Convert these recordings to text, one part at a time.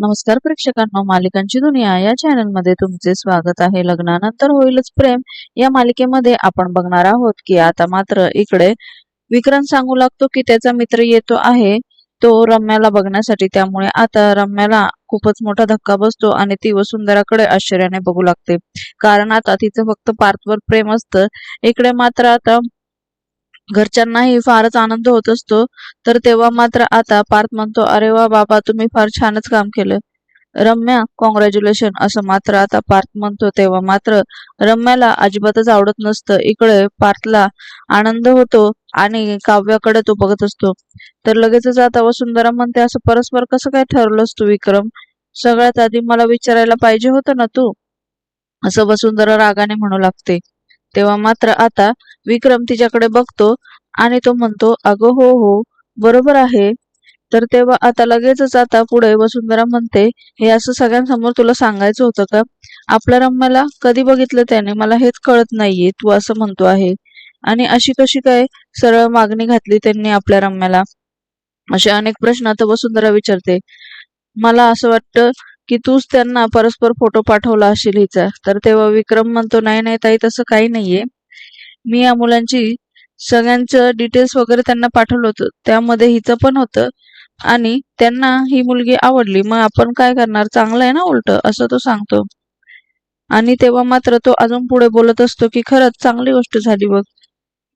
नमस्कार प्रेक्षकांनो मालिकांची दुनिया या चॅनलमध्ये तुमचे स्वागत आहे. लग्नानंतर होईलच प्रेम. या मालिकेमध्ये आपण बघणार आहोत की आता मात्र इकडे विक्रम सांगू लागतो की त्याचा मित्र येतो आहे. तो रम्याला बघण्यासाठी. त्यामुळे आता रम्याला खूपच मोठा धक्का बसतो आणि ती वसुंधराकडे आश्चर्याने बघू लागते. कारण आता तिचं फक्त पार्थवर प्रेम असतं. इकडे मात्र आता घरच्यांनाही फारच आनंद होत असतो. तर तेव्हा मात्र आता पार्थ म्हणतो अरे वा बाबा तुम्ही फार छानच काम केलं. रम्या कॉंग्रॅच्युलेशन असं मात्र आता पार्थ म्हणतो. तेव्हा मात्र रम्याला अजिबातच आवडत नसतं. इकडे पार्थला आनंद होतो आणि काव्याकडे तो बघत असतो. तर लगेचच आता वसुंधरा म्हणते असं परस्पर कसं काय ठरवलंस तू विक्रम? सगळ्यात आधी मला विचारायला पाहिजे होतं ना तू? असं वसुंधरा रागाने म्हणू लागते. तेव्हा मात्र आता विक्रम तिच्याकडे बघतो आणि तो म्हणतो अगं हो हो बरोबर आहे. तर तेव्हा आता लगेचच आता पुढे वसुंधरा म्हणते हे असं सगळ्यांसमोर तुला सांगायचं होतं का? आपल्या रम्याला कधी बघितलं त्याने? मला हेच कळत नाहीये तू असं म्हणतो आहे. आणि अशी कशी काय सरळ मागणी घातली त्यांनी आपल्या रम्याला? असे अनेक प्रश्न आता वसुंधरा विचारते. मला असं वाटतं की तूच त्यांना परस्पर फोटो पाठवला असेल हिचा. तर तेव्हा विक्रम म्हणतो नाही नाही ताई तसं काही नाहीये. मी या मुलांची सगळ्यांचं डिटेल्स वगैरे त्यांना पाठवलं होतं. त्यामध्ये हिचं पण होतं आणि त्यांना ही मुलगी आवडली. मग आपण काय करणार? चांगलं आहे ना उलट? असं तो सांगतो. आणि तेव्हा मात्र तो अजून पुढे बोलत असतो की खरंच चांगली गोष्ट झाली बघ.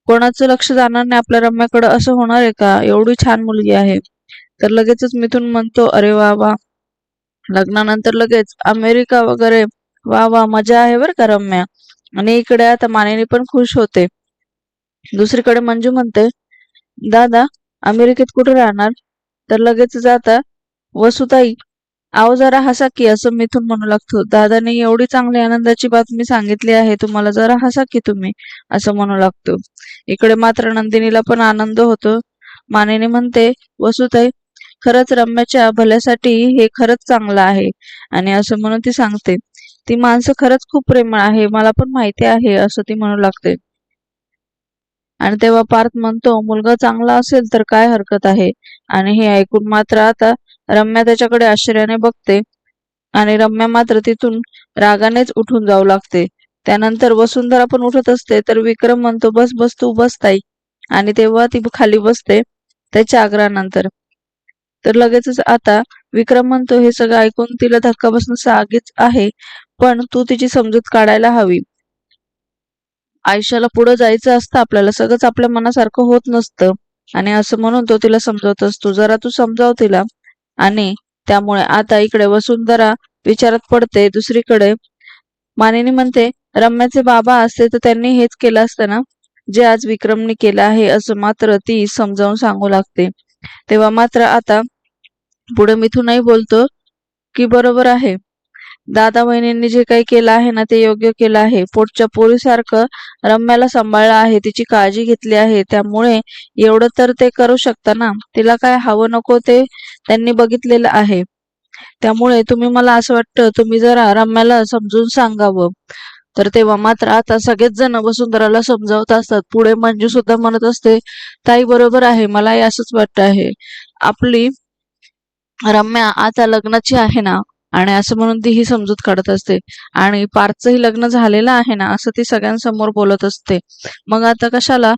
कोणाचं लक्ष जाणार नाही आपल्या रम्याकडे. असं होणार आहे का? एवढी छान मुलगी आहे. तर लगेचच मिथून म्हणतो अरे वा वा. लग्नानंतर लगेच अमेरिका वगैरे वा वा मजा आहे बरं का रम्या. आणि इकडे आता मानेनी पण खुश होते. दुसरीकडे मंजू म्हणते दादा अमेरिकेत कुठे राहणार? तर लगेच आता वसुताई आव जरा हसा की असं मिथून म्हणू लागतो. दादाने एवढी चांगली आनंदाची बातमी सांगितली आहे तुम्हाला जरा हसा की तुम्ही असं म्हणू लागतो. इकडे मात्र नंदिनीला पण आनंद होतो. मानेने म्हणते वसुताई खरंच रम्याच्या भल्यासाठी हे खरंच चांगलं आहे. आणि असं म्हणून ती सांगते ती माणसं खरंच खूप प्रेमळ आहे मला पण माहिती आहे असं ती म्हणू लागते. आणि तेव्हा पार्थ म्हणतो मुलगा चांगला असेल तर काय हरकत आहे? आणि हे ऐकून मात्र आता रम्या त्याच्याकडे आश्चर्याने बघते. आणि रम्या मात्र तिथून रागानेच उठून जाऊ लागते. त्यानंतर वसुंधरा पण उठत असते तर विक्रम म्हणतो बस बस तू बस ताई. आणि तेव्हा ती खाली बसते त्याच्या आग्रहानंतर. तर लगेचच आता विक्रम म्हणतो हे सगळं ऐकून तिला धक्का बसणं सागीच आहे पण तू तिची समजूत काढायला हवी. आयुष्याला पुढे जायचं असतं आपल्याला सगळंच आपल्या मनासारखं होत नसतं. आणि असं म्हणून तो तिला समजवत असतो जरा तू समजाव तिला. आणि त्यामुळे आता इकडे वसुंधरा विचारात पडते दुसरीकडे. मानिनी म्हणते रम्याचे बाबा असते तर त्यांनी हेच केलं असतं ना? जे आज विक्रमने केलं आहे असं मात्र ती समजावून सांगू लागते. तेव्हा मात्र आता पुढे मिथूनही बोलतो की बरोबर आहे. दादा बहिणींनी जे काही केलं आहे ना ते योग्य केलं आहे. पोटच्या पोरीसारखं रम्याला सांभाळलं आहे तिची काळजी घेतली आहे. त्यामुळे एवढं तर ते करू शकता ना? तिला काय हवं नको ते त्यांनी बघितलेलं आहे. त्यामुळे तुम्ही मला असं वाटतं तुम्ही जरा रम्याला समजून सांगावं. तर तेव्हा मात्र आता सगळेच जण वसुंधराला समजावत असतात. पुढे मंजू सुद्धा म्हणत असते ताई बरोबर आहे मलाही असंच वाटतं आहे. आपली रम्या आता लग्नाची आहे ना आणि असं म्हणून ती ही समजूत काढत असते. आणि पार्थचंही लग्न झालेलं आहे ना असं ती सगळ्यांसमोर बोलत असते. मग आता कशाला?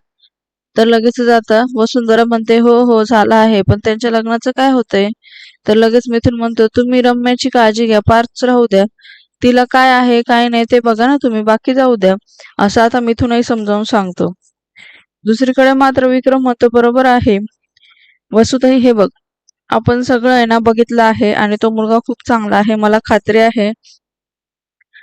तर लगेच आता वसुंधरा म्हणते हो हो झालं आहे पण त्यांच्या लग्नाचं काय होतंय? तर लगेच मिथून म्हणतो तुम्ही रम्याची काळजी घ्या पार्थ राहू द्या. तिला काय आहे काय नाही ते बघा ना तुम्ही बाकी जाऊ द्या. असं आता मिथूनही समजावून सांगतो. दुसरीकडे मात्र विक्रम म्हणतो बरोबर आहे. वसुताई हे बघ आपण सगळं आहे ना बघितलं आहे आणि तो मुलगा खूप चांगला आहे मला खात्री आहे.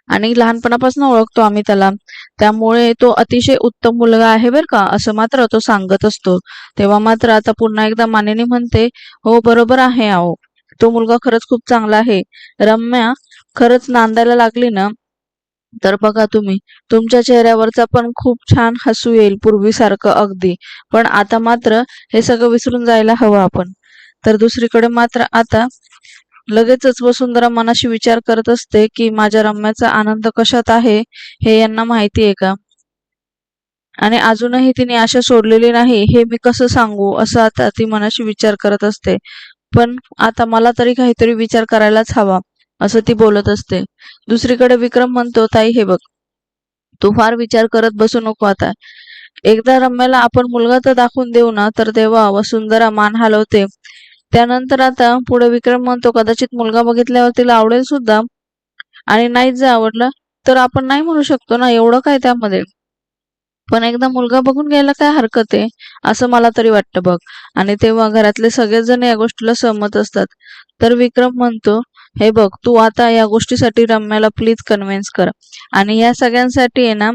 आणि लहानपणापासून ओळखतो आम्ही त्याला. त्यामुळे तो अतिशय उत्तम मुलगा आहे बर का असं मात्र तो सांगत असतो. तेव्हा मात्र आता पुन्हा एकदा मानेनी म्हणते हो बरोबर आहे अहो तो मुलगा खरंच खूप चांगला आहे. रम्या खरंच नांदायला लागली ना? तर बघा तुम्ही तुमच्या चेहऱ्यावरचा पण खूप छान हसू येईल पूर्वीसारखं अगदी. पण आता मात्र हे सगळं विसरून जायला हवं आपण. तर दुसरीकडे मात्र आता लगेचच वसुंधरा मनाशी विचार करत असते की माझ्या रम्याचा आनंद कशात आहे हे यांना माहिती आहे का? आणि अजूनही तिने आशा सोडलेली नाही हे मी कसं सांगू? असं आता ती मनाशी विचार करत असते. पण आता मला तरी काहीतरी विचार करायलाच हवा असं ती बोलत असते. दुसरीकडे विक्रम म्हणतो ताई हे बघ तू फार विचार करत बसू नको आता. एकदा रम्याला आपण मुलगा तर दाखवून देऊ ना तर तेव्हा वसुंधरा मान हलवते. त्यानंतर आता पुढे विक्रम म्हणतो कदाचित मुलगा बघितल्यावर तिला आवडेल सुद्धा. आणि नाहीच जर आवडलं तर आपण नाही म्हणू शकतो ना एवढं काय त्यामध्ये? पण एकदा मुलगा बघून घ्यायला काय हरकत आहे? असं मला तरी वाटतं बघ. आणि तेव्हा घरातले सगळेच जण या गोष्टीला सहमत असतात. तर विक्रम म्हणतो हे बघ तू आता या गोष्टीसाठी रम्याला प्लीज कन्व्हिन्स कर. आणि या सगळ्यांसाठी आहे ना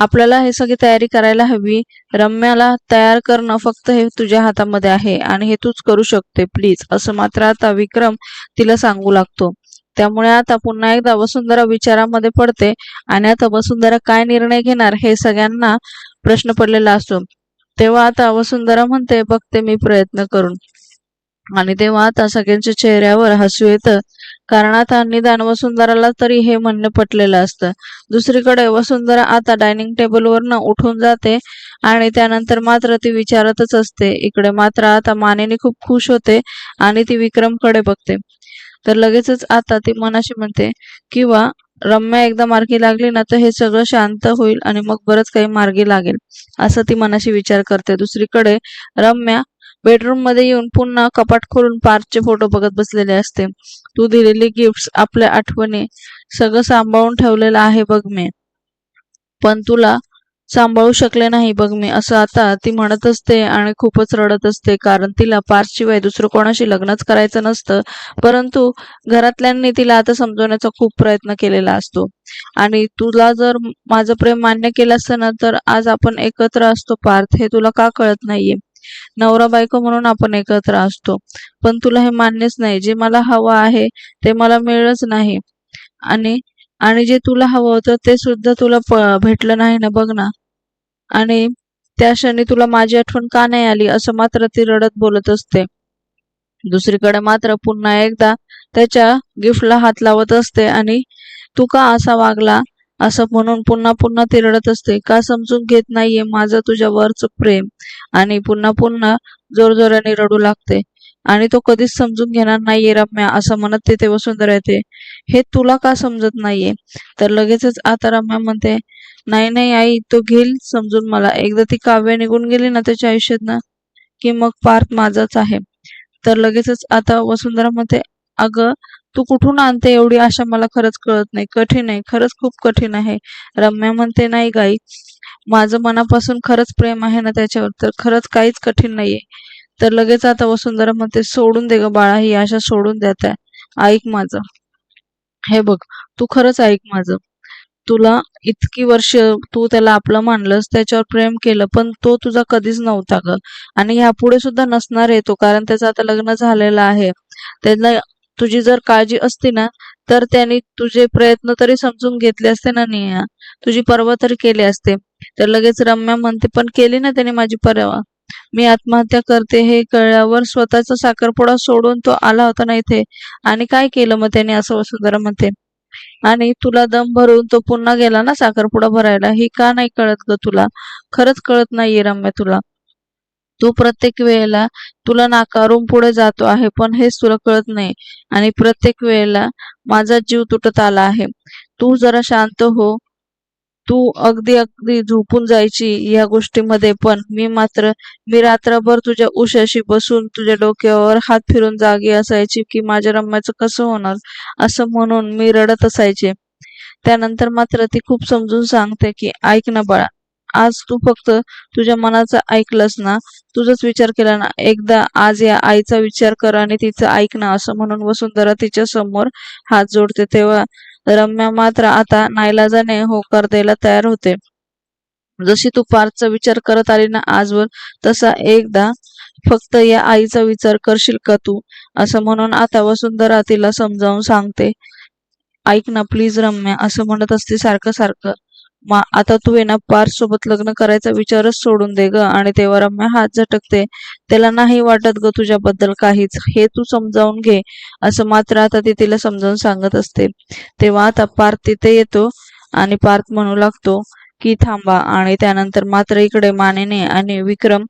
आपल्याला हे सगळी तयारी करायला हवी. रम्याला तयार करणं फक्त हे तुझ्या हातामध्ये आहे आणि हे तूच करू शकते प्लीज असं मात्र आता विक्रम तिला सांगू लागतो. त्यामुळे आता पुन्हा एकदा वसुंधरा विचारामध्ये पडते आणि आता वसुंधरा काय निर्णय घेणार हे सगळ्यांना प्रश्न पडलेला असतो. तेव्हा आता वसुंधरा म्हणते बघते मी प्रयत्न करून. आणि तेव्हा आता सगळ्यांच्या चेहऱ्यावर हसू येतं. कारण आता निदान वसुंधराला तरी हे म्हणणं पटलेलं असतं. दुसरीकडे वसुंधरा आता डायनिंग टेबलवरनं उठून जाते आणि त्यानंतर मात्र ती विचारतच असते. इकडे मात्र आता मानेने खूप खुश होते आणि ती विक्रमकडे बघते. तर लगेचच आता ती मनाशी म्हणते किंवा रम्या एकदा मार्गी लागली ना तर हे सगळं शांत होईल आणि मग बरंच काही मार्गी लागेल. असं ती मनाशी विचार करते. दुसरीकडे रम्या बेडरूममध्ये येऊन पुन्हा कपाट खोलून पार्कचे फोटो बघत बसलेले असते. तू दिलेली गिफ्ट आपल्या आठवणी सगळं सांभाळून ठेवलेलं आहे बघ मी. पण तुला सांभाळू शकले नाही बघ मी. असं आता ती म्हणत असते आणि खूपच रडत असते. कारण तिला पार्कशिवाय दुसरं कोणाशी लग्नच करायचं नसतं. परंतु घरातल्यांनी तिला आता समजवण्याचा खूप प्रयत्न केलेला असतो. आणि तुला जर माझं प्रेम मान्य केलं असतं ना तर आज आपण एकत्र असतो. पार्थ हे तुला का कळत नाहीये? नवरा बायको म्हणून आपण एकत्र असतो. पण तुला हे मान्यच नाही. जे मला हवं आहे ते मला मिळलंच नाही. आणि आणि जे तुला हवं होतं ते सुद्धा तुला भेटलं नाही ना बघ ना. आणि त्या क्षणी तुला माझी आठवण का नाही आली? असं मात्र ती रडत बोलत असते. दुसरीकडे मात्र पुन्हा एकदा त्याच्या गिफ्टला हात लावत असते. आणि तू का असा वागला? असं म्हणून पुन्हा पुन्हा ते रडत असते का समजून घेत नाहीये माझं तुझ्यावरच प्रेम? आणि पुन्हा पुन्हा जोरजोराने रडू लागते आणि तो कधीच समजून घेणार नाहीये रम्या असं म्हणत तिथे वसुंधरा येते. हे तुला का समजत नाहीये? तर लगेचच आता रम्या म्हणते नाही नाही आई तो घेईल समजून मला. एकदा ती काव्य निघून गेली ना त्याच्या आयुष्यात ना की मग पार्थ माझाच आहे. तर लगेचच आता वसुंधरा म्हणते अगं तू कुठून आणते एवढी आशा मला खरंच कळत नाही. कठीण आहे खरंच खूप कठीण आहे. रम्या म्हणते नाही गाई माझं मनापासून खरंच प्रेम आहे ना त्याच्यावर तर खरंच काहीच कठीण नाहीये. तर लगेच आता वसुंधरा म्हणते सोडून दे ग बाळा ही आशा सोडून देत ऐक माझं. हे बघ तू खरंच ऐक माझं. तुला इतकी वर्ष तू त्याला आपलं मानलंस त्याच्यावर प्रेम केलं पण तो तुझा कधीच नव्हता ग. आणि ह्यापुढे सुद्धा नसणार आहे तो कारण त्याचं आता लग्न झालेलं आहे. त्याला तुझी जर काळजी असती ना तर त्यांनी तुझे प्रयत्न तरी समजून घेतले असते ना नेहा. तुझी पर्वा तरी केली असते. तर लगेच रम्या म्हणते पण केली ना त्याने माझी परवा. मी आत्महत्या करते हे कळल्यावर स्वतःचा साखरपुडा सोडून तो आला होता ना इथे. आणि काय केलं मग त्याने? असं वसुंधरा म्हणते. आणि तुला दम भरून तो पुन्हा गेला ना साखरपुडा भरायला? ही का नाही कळत ग तुला? खरंच कळत नाहीये रम्या तुला. तू प्रत्येक वेळेला तुला नाकारून पुढे जातो आहे पण हेच तुला कळत नाही. आणि प्रत्येक वेळेला माझा जीव तुटत आला आहे. तू जरा शांत हो. तू अगदी अगदी झोपून जायची या गोष्टीमध्ये पण मी मात्र मी रात्रभर तुझ्या उशाशी बसून तुझ्या डोक्यावर हात फिरून जागी असायची की माझ्या रम्याचं कसं होणार असं म्हणून मी रडत असायचे. त्यानंतर मात्र ती खूप समजून सांगते की ऐक ना बाळा आज तू फक्त तुझ्या मनाचं ऐकलंस ना. तुझाच विचार केला ना. एकदा आज या आईचा विचार कर आणि तिचं ऐक ना असं म्हणून वसुंधरा तिच्या समोर हात जोडते. तेव्हा रम्या मात्र आता नाईलाजाने होकार द्यायला तयार होते. जशी तू पार्थचा विचार करत आली ना आजवर तसा एकदा फक्त या आईचा विचार करशील का तू? असं म्हणून आता वसुंधरा तिला समजावून सांगते. ऐक ना प्लीज रम्या असं म्हणत असते सारखं सारखं. मा आता तू ना पार्थ सोबत लग्न करायचा विचारच सोडून दे ग. आणि तेव्हा रम्या हात झटकते. त्याला नाही वाटत ग तुझ्याबद्दल काहीच. हे तू समजावून घे. असं मात्र आता ती तिला समजावून सांगत असते. तेव्हा आता पार्थ तिथे येतो आणि पार्थ म्हणू लागतो की थांबा. आणि त्यानंतर मात्र इकडे मानेने आणि विक्रम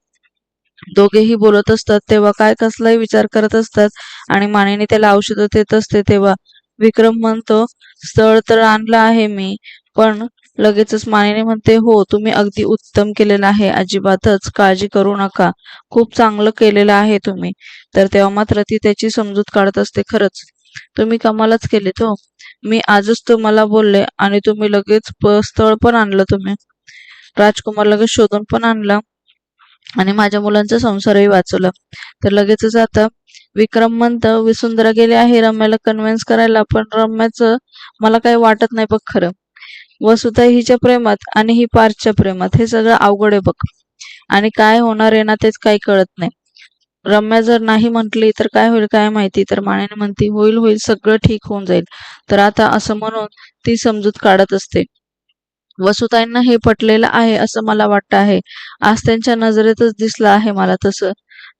दोघेही बोलत असतात. तेव्हा काय कसलाही विचार करत असतात आणि मानेने त्याला औषधं देत असते तेव्हा. विक्रम म्हणतो स्थळ तर आणलं आहे मी पण लगेचच मानेने म्हणते हो तुम्ही अगदी उत्तम केलेलं आहे. अजिबातच काळजी करू नका. खूप चांगलं केलेलं आहे तुम्ही. तर तेव्हा मात्र ती त्याची समजूत काढत असते खरंच तुम्ही कमालच केले तो हो. मी आजच तुम्हाला बोलले आणि तुम्ही लगेच प- स्थळ पण आणलं तुम्ही. राजकुमार लगेच शोधून पण आणला आणि माझ्या मुलांचा संसारही वाचवला. तर लगेचच आता विक्रम म्हणतं विसुंधरा गेले आहे रम्याला कन्व्हिन्स करायला पण रम्याचं मला काही वाटत नाही बघ खरं. वसुता हिच्या प्रेमात आणि ही पार्थच्या प्रेमात. हे सगळं अवघड आहे बघ. आणि काय होणार आहे ना तेच काही कळत नाही. रम्या जर नाही म्हटली तर काय होईल काय माहिती? तर माण्याने म्हणती होईल होईल सगळं ठीक होऊन जाईल. तर आता असं म्हणून ती समजूत काढत असते. वसुताईंना हे पटलेलं आहे असं मला वाटतं आहे. आज त्यांच्या नजरेतच दिसलं आहे मला तसं.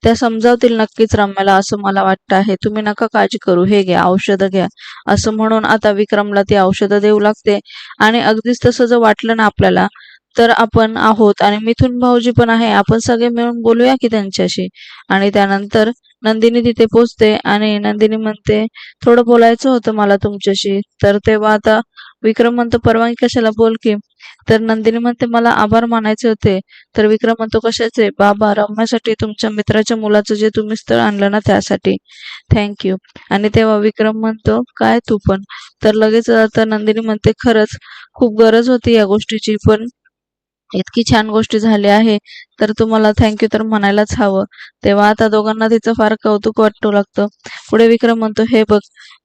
त्या समजावतील नक्कीच रम्याला असं मला वाटतं आहे. तुम्ही नका काळजी करू. हे घ्या औषधं घ्या. असं म्हणून आता विक्रमला ती औषधं देऊ लागते. आणि अगदीच तसं जर वाटलं ना आपल्याला तर आपण आहोत. आणि मिथून भाऊजी पण आहे. आपण सगळे मिळून बोलूया की त्यांच्याशी? आणि त्यानंतर नंदिनी तिथे पोचते आणि नंदिनी म्हणते थोडं बोलायचं होतं मला तुमच्याशी. तर तेव्हा आता विक्रम म्हणतो परवानगी कशाला? बोल की. तर नंदिनी म्हणते मला आभार मानायचे होते. तर विक्रम म्हणतो कशाचे? बाबा रम्यासाठी तुमच्या मित्राच्या मुलाचं जे तुम्ही स्थळ आणलं ना त्यासाठी. थँक्यू आणि तेव्हा विक्रम म्हणतो काय तू पण. तर लगेच आता नंदिनी म्हणते खरंच खूप गरज होती या गोष्टीची पण इतकी छान गोष्टी झाली आहे. तर तुम्हाला थँक्यू तर म्हणायलाच हवं. तेव्हा आता दोघांना तिचं फार कौतुक वाटू लागतं. पुढे विक्रम म्हणतो हे बघ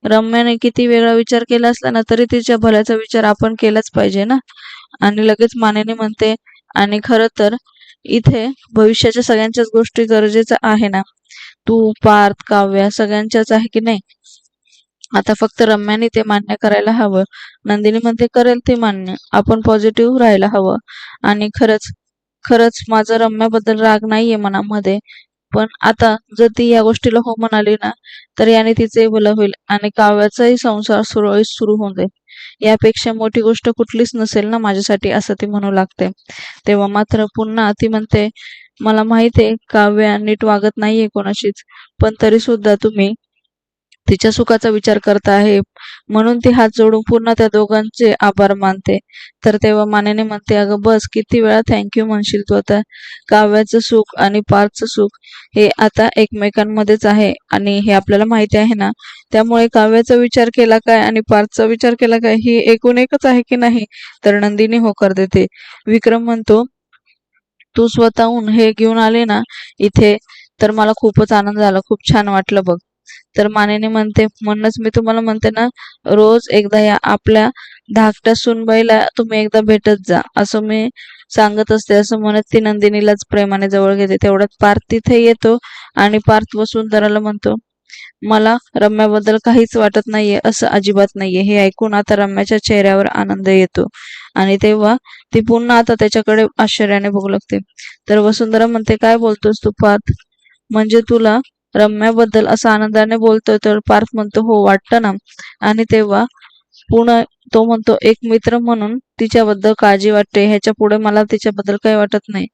रम्याने किती वेगळा विचार केला असला ना तरी तिच्या भल्याचा विचार आपण केलाच पाहिजे ना. आणि लगेच मानेने म्हणते आणि खरं तर इथे भविष्याच्या सगळ्यांच्याच गोष्टी गरजेचं आहे ना? तू पार्थ काव्या सगळ्यांच्याच आहे की नाही? आता फक्त रम्याने ते मान्य करायला हवं. नंदिनी म्हणते करेल ते मान्य. आपण पॉझिटिव्ह राहायला हवं. आणि खरंच खरंच माझा रम्याबद्दल राग नाहीये मनामध्ये. पण आता जर ती या गोष्टीला हो म्हणाली ना तर याने तिचेही भलं होईल आणि काव्याचाही संसार सुरळीत सुरू होऊन जाईल. यापेक्षा मोठी गोष्ट कुठलीच नसेल ना माझ्यासाठी असं ती म्हणू लागते. तेव्हा मात्र पुन्हा ती म्हणते मला माहिती आहे काव्या नीट वागत नाहीये कोणाशीच पण तरी सुद्धा तुम्ही तिच्या सुखाचा विचार करत आहे. म्हणून ती हात जोडून पुन्हा त्या दोघांचे आभार मानते. तर तेव्हा मानेने म्हणते अगं बस किती वेळा थँक्यू म्हणशील तू आता. काव्याचं सुख आणि पार्थचं सुख हे आता एकमेकांमध्येच आहे आणि हे आपल्याला माहिती आहे ना? त्यामुळे काव्याचा विचार केला काय आणि पार्थचा विचार केला काय ही एकूण एकच आहे की नाही? तर नंदिनी होकार देते. विक्रम म्हणतो तू स्वतःहून हे घेऊन आले ना इथे तर मला खूपच आनंद झाला. खूप छान वाटलं बघ. तर मानेने म्हणते म्हणूनच मी तुम्हाला म्हणते ना रोज एकदा या आपल्या धाकट्या सुनबाईला तुम्ही एकदा भेटत जा. असं मी सांगत असते असं म्हणत ती नंदिनीलाच प्रेमाने जवळ घेते. तेवढ्यात पार्थ तिथे येतो आणि पार्थ वसुंधराला म्हणतो मला रम्याबद्दल काहीच वाटत नाहीये असं अजिबात नाहीये. हे ऐकून आता रम्याच्या चेहऱ्यावर आनंद येतो. आणि तेव्हा ती पुन्हा आता त्याच्याकडे आश्चर्याने बघू लागते. तर वसुंधरा म्हणते काय बोलतोस तू पार्थ? म्हणजे तुला रम्याबद्दल असं आनंदाने बोलतोय तर पार्थ म्हणतो हो वाटतं ना? आणि तेव्हा पुन्हा तो म्हणतो एक मित्र म्हणून तिच्याबद्दल काळजी वाटते. ह्याच्या पुढे मला तिच्याबद्दल काही वाटत नाही.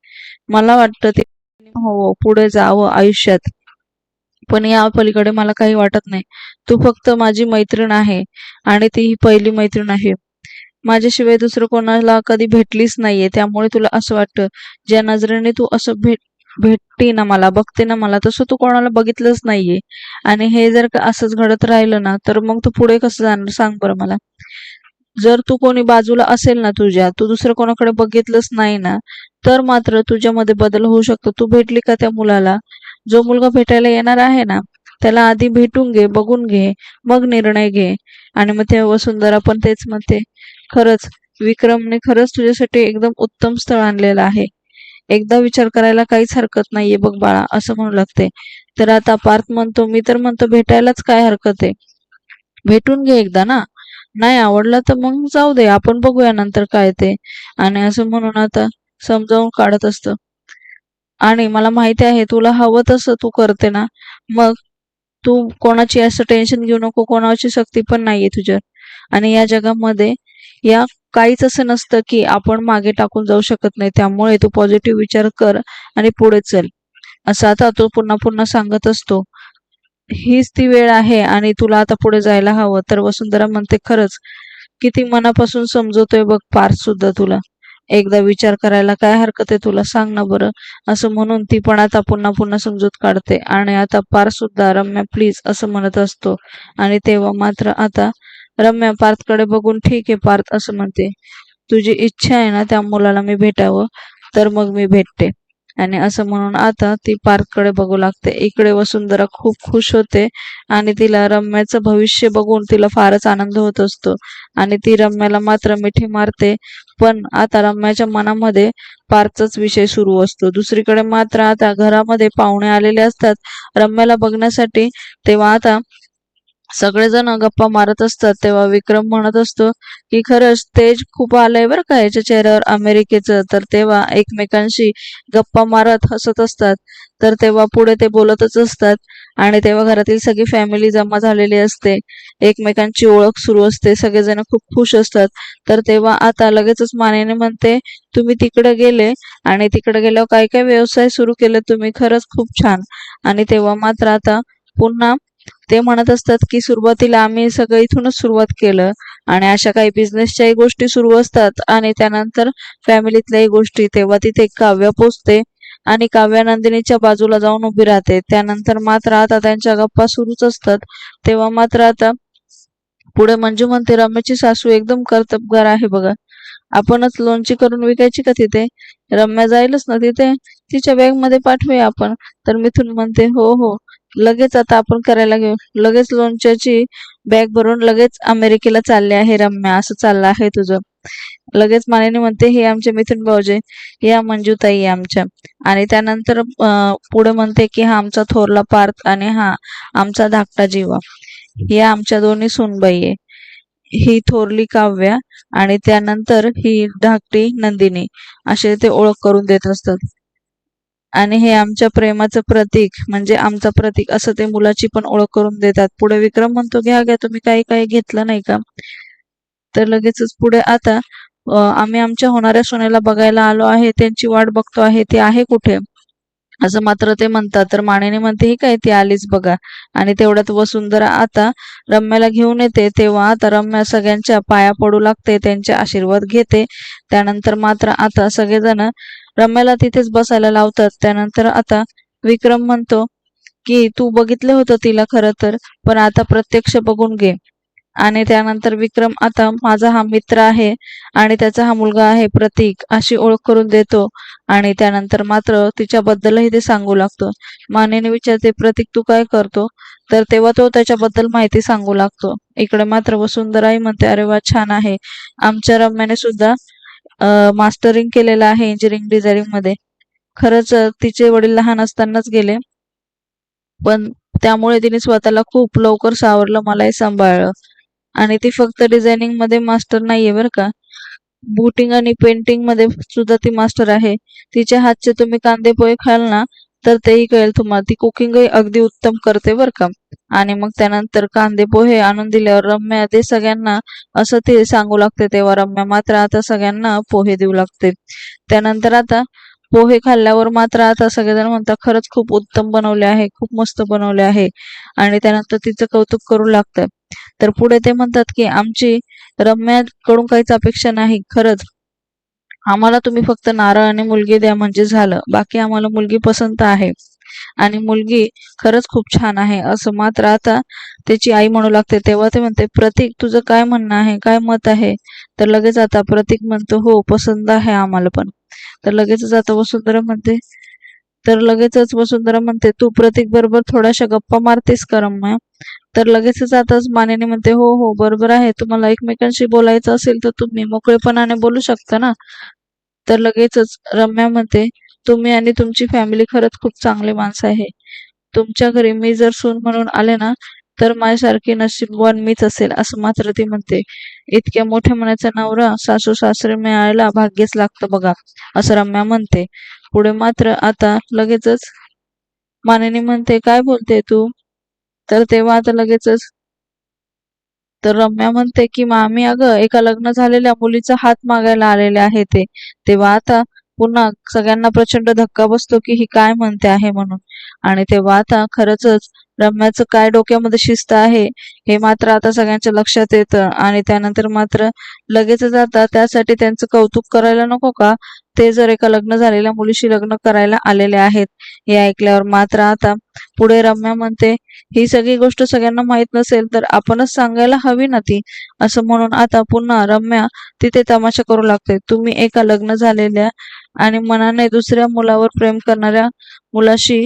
मला वाटतं ते हो, हो पुढे जावं आयुष्यात. पण या पलीकडे मला काही वाटत नाही. तू फक्त माझी मैत्रीण आहे आणि ती ही पहिली मैत्रीण आहे. माझ्याशिवाय दुसरं कोणाला कधी भेटलीच नाहीये. त्यामुळे तुला असं वाटतं ज्या नजरेने तू असं भेट भेटते ना मला बघते ना मला. तसं तू कोणाला बघितलंच नाहीये. आणि हे जर का असंच घडत राहिलं ना तर मग तू पुढे कसं जाणार सांग बरं मला. जर तू कोणी बाजूला असेल ना तुझ्या तू दुसरं कोणाकडे बघितलंच नाही ना तर मात्र तुझ्यामध्ये बदल होऊ शकतो. तू भेटली का त्या मुलाला? जो मुलगा भेटायला येणार आहे ना त्याला आधी भेटून घे बघून घे मग निर्णय घे. आणि मग तेव्हा वसुंधरा पण तेच म्हणते खरंच विक्रमने खरंच तुझ्यासाठी एकदम उत्तम स्थळ आणलेलं आहे. एकदा विचार करायला काहीच हरकत नाहीये बघ बाळा असं म्हणू लागते. तर आता पार्थ म्हणतो मी तर म्हणतो भेटायलाच काय हरकत आहे? भेटून घे एकदा ना. नाही आवडला तर मग जाऊ दे आपण बघूया नंतर काय ते. आणि असं म्हणून आता समजावून काढत असतं. आणि मला माहिती आहे तुला हवं तसं तू करते ना. मग तू कोणाची असं टेन्शन घेऊ नको कोणाची सक्ती पण नाहीये तुझ्यावर. आणि या जगामध्ये या काहीच असं नसतं की आपण मागे टाकून जाऊ शकत नाही. त्यामुळे तू पॉझिटिव्ह विचार कर आणि पुढे चल. असं आता तो पुन्हा पुन्हा सांगत असतो. हीच ती वेळ आहे आणि तुला आता पुढे जायला हवं. तर वसुंधरा म्हणते खरंच किती मनापासून समजवतोय बघ पार्थ सुद्धा तुला. एकदा विचार करायला काय हरकत आहे तुला सांग ना बरं. असं म्हणून ती पण आता पुन्हा पुन्हा समजूत काढते. आणि आता पार सुद्धा रम्या प्लीज असं म्हणत असतो. आणि तेव्हा मात्र आता रम्या पार्थकडे बघून ठीक आहे पार्थ असं म्हणते. तुझी इच्छा आहे ना त्या मुलाला मी भेटावं? तर मग मी भेटते. आणि असं म्हणून आता ती पार्थकडे बघू लागते. इकडे वसुंधरा खूप खुश होते आणि तिला रम्याचं भविष्य बघून तिला फारच आनंद होत असतो. आणि ती रम्याला मात्र मिठी मारते. पण आता रम्याच्या मनामध्ये पार्थचाच विषय सुरू असतो. दुसरीकडे मात्र आता घरामध्ये पाहुणे आलेले असतात. रम्याला बघण्यासाठी तेव्हा आता सगळेजण गप्पा मारत असतात. तेव्हा विक्रम म्हणत असतो की खरंच तेज खूप आलंय बरं का याच्या चेहऱ्यावर अमेरिकेचं. तर तेव्हा एकमेकांशी गप्पा मारत हसत असतात. तर तेव्हा पुढे ते बोलतच असतात आणि तेव्हा घरातील सगळी फॅमिली जमा झालेली असते. एकमेकांची ओळख सुरू असते. सगळेजण खूप खुश असतात. तर तेव्हा आता लगेचच मानेने म्हणते तुम्ही तिकडे गेले आणि तिकडे गेल्यावर काय काय व्यवसाय सुरू केले? तुम्ही खरंच खूप छान. आणि तेव्हा मात्र आता पुन्हा ते म्हणत असतात की सुरुवातीला आम्ही सगळं इथूनच सुरुवात केलं आणि अशा काही बिझनेसच्याही गोष्टी सुरू असतात आणि त्यानंतर फॅमिलीतल्याही गोष्टी. तेव्हा तिथे काव्य पोचते आणि काव्या नंदिनीच्या बाजूला जाऊन उभी राहते. त्यानंतर मात्र आता त्यांच्या गप्पा सुरूच असतात. तेव्हा मात्र आता पुढे मंजू म्हणते रम्याची सासू एकदम कर्तबगार आहे बघा. आपणच लोणची करून विकायची का तिथे? रम्या जाईलच ना तिथे. तिच्या बॅगमध्ये पाठवूया आपण. तर मिथून म्हणते हो हो. लगेच आता आपण करायला घेऊ लगेच लोणच्याची बॅग भरून लगेच अमेरिकेला चालले आहे रम्या. असं चाललं आहे तुझं. लगेच मानेने म्हणते हे आमचे मिथुन भाऊजे या मंजूताई आमच्या. आणि त्यानंतर पुढे म्हणते की हा आमचा थोरला पार्थ आणि हा आमचा धाकटा जीवा. या आमच्या दोन्ही सुनबाई आहे. ही थोरली काव्या आणि त्यानंतर ही धाकटी नंदिनी. असे ते ओळख करून देत असतात. आणि हे आमच्या प्रेमाचं प्रतीक म्हणजे आमचं प्रतीक असं ते मुलाची पण ओळख करून देतात. पुढे विक्रम म्हणतो घ्या घ्या तुम्ही काही काही घेतलं नाही का? तर लगेचच पुढे आता आम्ही आमच्या होणाऱ्या सोन्याला बघायला आलो आहे त्यांची वाट बघतो आहे ती आहे कुठे? असं मात्र ते म्हणतात. तर मानेने म्हणते ही काय ती आलीच बघा. आणि तेवढ्यात वसुंधरा आता रम्याला घेऊन येते. तेव्हा आता रम्या सगळ्यांच्या पाया पडू लागते त्यांचे आशीर्वाद घेते. त्यानंतर मात्र आता सगळेजण रम्याला तिथेच बसायला लावतात. त्यानंतर आता विक्रम म्हणतो की तू बघितलं होतं तिला खरं तर पण आता प्रत्यक्ष बघून घे. आणि त्यानंतर विक्रम आता माझा हा मित्र आहे आणि त्याचा हा मुलगा आहे प्रतीक अशी ओळख करून देतो. आणि त्यानंतर मात्र तिच्याबद्दलही ते सांगू लागतो. मानेने विचारते प्रतीक तू काय करतो? तर तेव्हा तो त्याच्याबद्दल माहिती सांगू लागतो. इकडे मात्र वसुंधराही म्हणते अरे वा छान आहे. आमच्या रम्याने सुद्धा मास्टरिंग केलेलं आहे इंजिनिअरिंग डिझायनिंगमध्ये. खरंच तिचे वडील लहान असतानाच गेले. पण त्यामुळे तिने स्वतःला खूप लवकर सावरलं मलाही सांभाळलं. आणि ती फक्त डिझायनिंगमध्ये मास्टर नाहीये बरं का. बुटिंग आणि पेंटिंगमध्ये सुद्धा ती मास्टर आहे. तिच्या हातचे तुम्ही कांदे पोहे खाल ना तर तेही कळेल तुम्हाला. ती कुकिंगही अगदी उत्तम करते बरं का. आणि मग त्यानंतर कांदे पोहे आणून दिल्यावर रम्या ते सगळ्यांना असं ते सांगू लागते तेव्हा रम्या मात्र आता सगळ्यांना पोहे देऊ लागते. त्यानंतर आता पोहे खाल्ल्यावर मात्र आता सगळेजण म्हणतात खरंच खूप उत्तम बनवले आहे खूप मस्त बनवले आहे. आणि त्यानंतर तिचं कौतुक करू लागतं तर पुढे ते म्हणतात की आमची रम्याकडून काहीच अपेक्षा नाही खरंच. आम्हाला तुम्ही फक्त नारळ आणि मुलगी द्या म्हणजे झालं. बाकी आम्हाला मुलगी पसंत आहे. आणि मुलगी खरंच खूप छान आहे. असं मात्र आता त्याची आई म्हणू लागते. तेव्हा ते म्हणते प्रतीक तुझं काय म्हणणं आहे? काय मत आहे? तर लगेच आता प्रतीक म्हणतो हो पसंत आहे आम्हाला पण. तर लगेचच आता वसुंधरा म्हणते तर लगेचच वसुंधरा म्हणते तू प्रतीक बरोबर थोड्याशा गप्पा मारतेस का रम्या तर लगेचच आताच मानेने म्हणते हो हो बरोबर आहे. तुम्हाला एकमेकांशी बोलायचं असेल तर तुम्ही मोकळेपणाने बोलू शकता ना? तर लगेचच रम्या म्हणते तुम्ही आणि तुमची फॅमिली खरंच खूप चांगले माणसं आहे. तुमच्या घरी मी जर सून म्हणून आले ना तर माझ्यासारखी नशीबवान मीच असेल असं मात्र ती म्हणते. इतक्या मोठ्या मनाचा नवरा सासू सासरे मिळायला भाग्यच लागतं बघा असं रम्या म्हणते. पुढे मात्र आता लगेचच मानेने म्हणते काय बोलते तू? तर तेव्हा आता लगेचच तर रम्या म्हणते की मामी अगं एका लग्न झालेल्या मुलीचा हात मागायला आलेले आहे ते. तेव्हा आता पुन्हा सगळ्यांना प्रचंड धक्का बसतो की ही काय म्हणते आहे म्हणून. आणि तेव्हा आता खरंच रम्याचं काय डोक्यामध्ये शिस्त आहे हे मात्र आता सगळ्यांच्या लक्षात येतं. आणि त्यानंतर मात्र लगेचच आता त्यासाठी त्यांचं कौतुक करायला नको का? ते जर एका लग्न झालेल्या मुलीशी लग्न करायला आलेले आहेत हे ऐकल्यावर मात्र आता पुढे रम्या म्हणते ही सगळी गोष्ट सगळ्यांना माहीत नसेल तर आपणच सांगायला हवी ना ती. असं म्हणून आता पुन्हा रम्या तिथे तमाशा करू लागते. तुम्ही एका लग्न झालेल्या आणि मनाने दुसऱ्या मुलावर प्रेम करणाऱ्या मुलाशी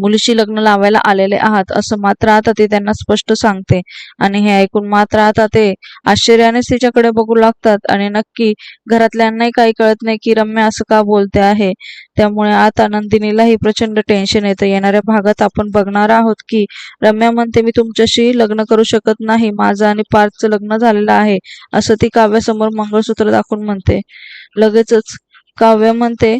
मुलीशी लग्न लावायला आलेले आहात असं मात्र आता ती त्यांना स्पष्ट सांगते. आणि हे ऐकून मात्र आता ते आश्चर्यानेच तिच्याकडे बघू लागतात आणि नक्की घरातल्यांनाही काही कळत नाही की रम्या असं का बोलते आहे. त्यामुळे आता नंदिनीलाही प्रचंड टेन्शन येतं. येणाऱ्या भागात आपण बघणार आहोत की रम्या म्हणते मी तुमच्याशी लग्न करू शकत नाही. माझं आणि पार्थचं लग्न झालेलं आहे. असं ती काव्यासमोर मंगळसूत्र दाखवून म्हणते. लगेचच काव्य म्हणते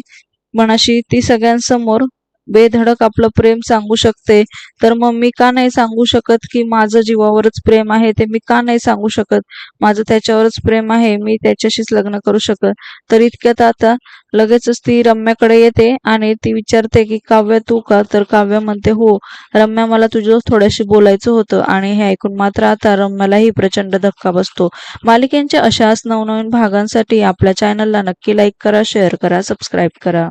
मनाशी ती सगळ्यांसमोर बेधडक आपलं प्रेम सांगू शकते. तर मग मी का नाही सांगू शकत की माझं जीवावरच प्रेम आहे? ते मी का नाही सांगू शकत? माझं त्याच्यावरच प्रेम आहे. मी त्याच्याशीच लग्न करू शकत. तर इतक्यात आता लगेचच ती रम्याकडे येते आणि ती विचारते की काव्य तू का? तर काव्य म्हणते हो रम्या मला तुझ्या थोड्याशी बोलायचं होतं आणि हे ऐकून मात्र आता रम्यालाही प्रचंड धक्का बसतो. मालिकेंच्या अशाच नवनवीन भागांसाठी आपल्या चॅनलला नक्की लाईक करा शेअर करा सबस्क्राईब करा.